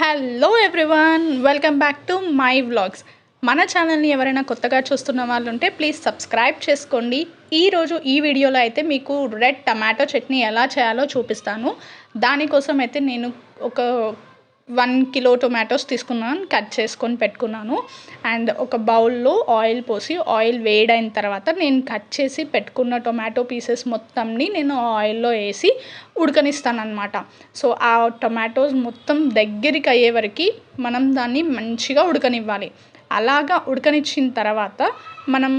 Hello everyone welcome back to my vlogs మన ఛానల్ని ఎవరైనా కొత్తగా చూస్తున్న వాళ్ళు ఉంటే ప్లీజ్ సబ్స్క్రైబ్ చేసుకోండి ఈరోజు ఈ వీడియోలో అయితే మీకు రెడ్ టమాటో చట్నీ ఎలా చేయాలో చూపిస్తాను. దానికోసం అయితే నేను ఒక వన్ కిలో టొమాటోస్ తీసుకున్నాను కట్ చేసుకొని పెట్టుకున్నాను. అండ్ ఒక బౌల్లో ఆయిల్ పోసి ఆయిల్ వేడైన తర్వాత నేను కట్ చేసి పెట్టుకున్న టొమాటో పీసెస్ మొత్తంని నేను ఆయిల్లో వేసి ఉడకనిస్తాను అనమాట సో ఆ టొమాటోస్ మొత్తం దగ్గరికి అయ్యే వరకు మనం దాన్ని మంచిగా ఉడకనివ్వాలి. అలాగా ఉడకనిచ్చిన తర్వాత మనం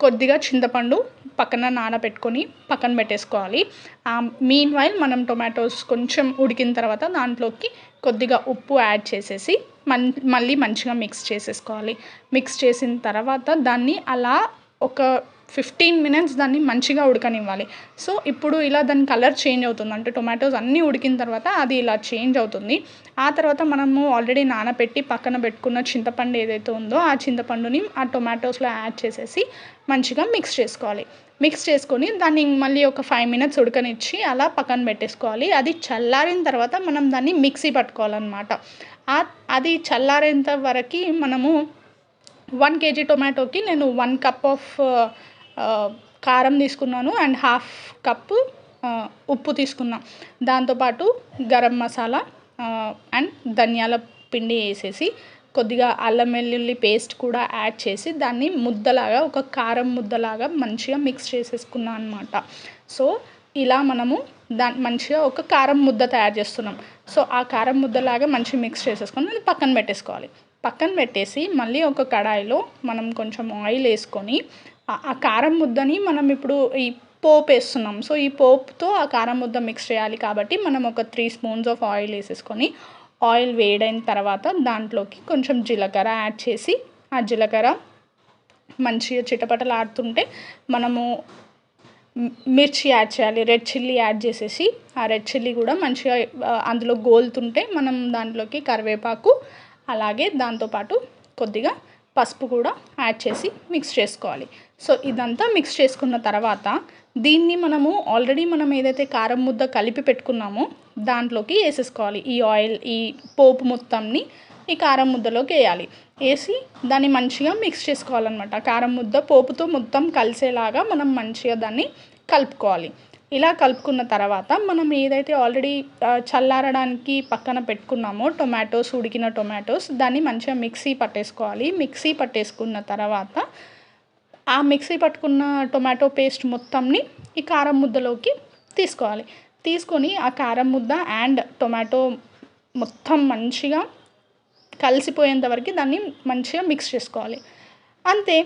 కొద్దిగా చింతపండు పక్కన నానబెట్టుకొని పక్కన పెట్టేసుకోవాలి. మీన్ వైల్ మనం టొమాటోస్ కొంచెం ఉడికిన తర్వాత దాంట్లోకి కొద్దిగా ఉప్పు యాడ్ చేసేసి మన్ మళ్ళీ మంచిగా మిక్స్ చేసేసుకోవాలి. మిక్స్ చేసిన తర్వాత దాన్ని అలా ఒక ఫిఫ్టీన్ మినిట్స్ దాన్ని మంచిగా ఉడకనివ్వాలి. సో ఇప్పుడు ఇలా దాని కలర్ చేంజ్ అవుతుంది. అంటే టొమాటోస్ అన్నీ ఉడికిన తర్వాత అది ఇలా చేంజ్ అవుతుంది. ఆ తర్వాత మనము ఆల్రెడీ నానబెట్టి పక్కన పెట్టుకున్న చింతపండు ఏదైతే ఉందో ఆ చింతపండుని ఆ టొమాటోస్లో యాడ్ చేసేసి మంచిగా మిక్స్ చేసుకోవాలి. మిక్స్ చేసుకొని దాన్ని మళ్ళీ ఒక ఫైవ్ మినిట్స్ ఉడకనిచ్చి అలా పక్కన పెట్టేసుకోవాలి. అది చల్లారిన తర్వాత మనం దాన్ని మిక్సీ పట్టుకోవాలన్నమాట. అది చల్లారేంత వరకు మనము వన్ కేజీ టొమాటోకి నేను వన్ కప్ ఆఫ్ కారం తీసుకున్నాను అండ్ హాఫ్ కప్పు ఉప్పు తీసుకున్నా. దాంతోపాటు గరం మసాలా అండ్ ధనియాల పిండి వేసేసి కొద్దిగా అల్లం వెల్లుల్లి పేస్ట్ కూడా యాడ్ చేసి దాన్ని ముద్దలాగా ఒక కారం ముద్దలాగా మంచిగా మిక్స్ చేసేసుకున్నాను అనమాట సో ఇలా మనము దాని మంచిగా ఒక కారం ముద్ద తయారు చేస్తున్నాం. సో ఆ కారం ముద్దలాగా మంచిగా మిక్స్ చేసేసుకొని అది పక్కన పెట్టేసుకోవాలి. పక్కన పెట్టేసి మళ్ళీ ఒక కడాయిలో మనం కొంచెం ఆయిల్ వేసుకొని ఆ- కారం ముద్దని మనం ఇప్పుడు ఈ పోపు వేస్తున్నాం. సో ఈ పోపుతో ఆ కారం ముద్ద మిక్స్ చేయాలి కాబట్టి మనం ఒక త్రీ స్పూన్స్ ఆఫ్ ఆయిల్ వేసేసుకొని ఆయిల్ వేడైన తర్వాత దాంట్లోకి కొంచెం జీలకర్ర యాడ్ చేసి ఆ జీలకర్ర మంచిగా చిటపటలు ఆడుతుంటే మనము మిర్చి యాడ్ చేయాలి రెడ్ చిల్లీ యాడ్ చేసేసి ఆ రెడ్ చిల్లీ కూడా మంచిగా అందులో గోలుతుంటే మనం దాంట్లోకి కరివేపాకు అలాగే దాంతోపాటు కొద్దిగా పసుపు కూడా యాడ్ చేసి మిక్స్ చేసుకోవాలి. సో ఇదంతా మిక్స్ చేసుకున్న తర్వాత దీన్ని మనము ఆల్రెడీ మనం ఏదైతే కారం ముద్ద కలిపి పెట్టుకున్నామో దాంట్లోకి వేసేసుకోవాలి. ఈ ఆయిల్ ఈ పోపు మొత్తంని ఈ కారం ముద్దలోకి వేయాలి. వేసి దాన్ని మంచిగా మిక్స్ చేసుకోవాలన్నమాట. కారం ముద్ద పోపుతో మొత్తం కలిసేలాగా మనం మంచిగా దాన్ని కలుపుకోవాలి. ఇలా కలుపుకున్న తర్వాత మనం ఏదైతే ఆల్రెడీ చల్లారడానికి పక్కన పెట్టుకున్నామో టొమాటోస్ ఉడికిన టొమాటోస్ దాన్ని మంచిగా మిక్సీ పట్టేసుకోవాలి. మిక్సీ పట్టేసుకున్న తర్వాత ఆ మిక్సీ పట్టుకున్న టొమాటో పేస్ట్ మొత్తంని ఈ కారం ముద్దలోకి తీసుకోవాలి. తీసుకొని ఆ కారం ముద్ద అండ్ టొమాటో మొత్తం మంచిగా కలిసిపోయేంత వరకు దాన్ని మంచిగా మిక్స్ చేసుకోవాలి. అంతే.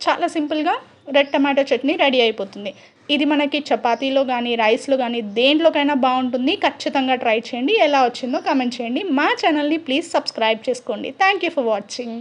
చాలా సింపుల్గా రెడ్ టమాటో చట్నీ రెడీ అయిపోతుంది. ఇది మనకి చపాతీలో కానీ రైస్లో కానీ దేంట్లోకైనా బాగుంటుంది. ఖచ్చితంగా ట్రై చేయండి. ఎలా వచ్చిందో కామెంట్ చేయండి. మా ఛానల్ని ప్లీజ్ సబ్స్క్రైబ్ చేసుకోండి. Thank you for watching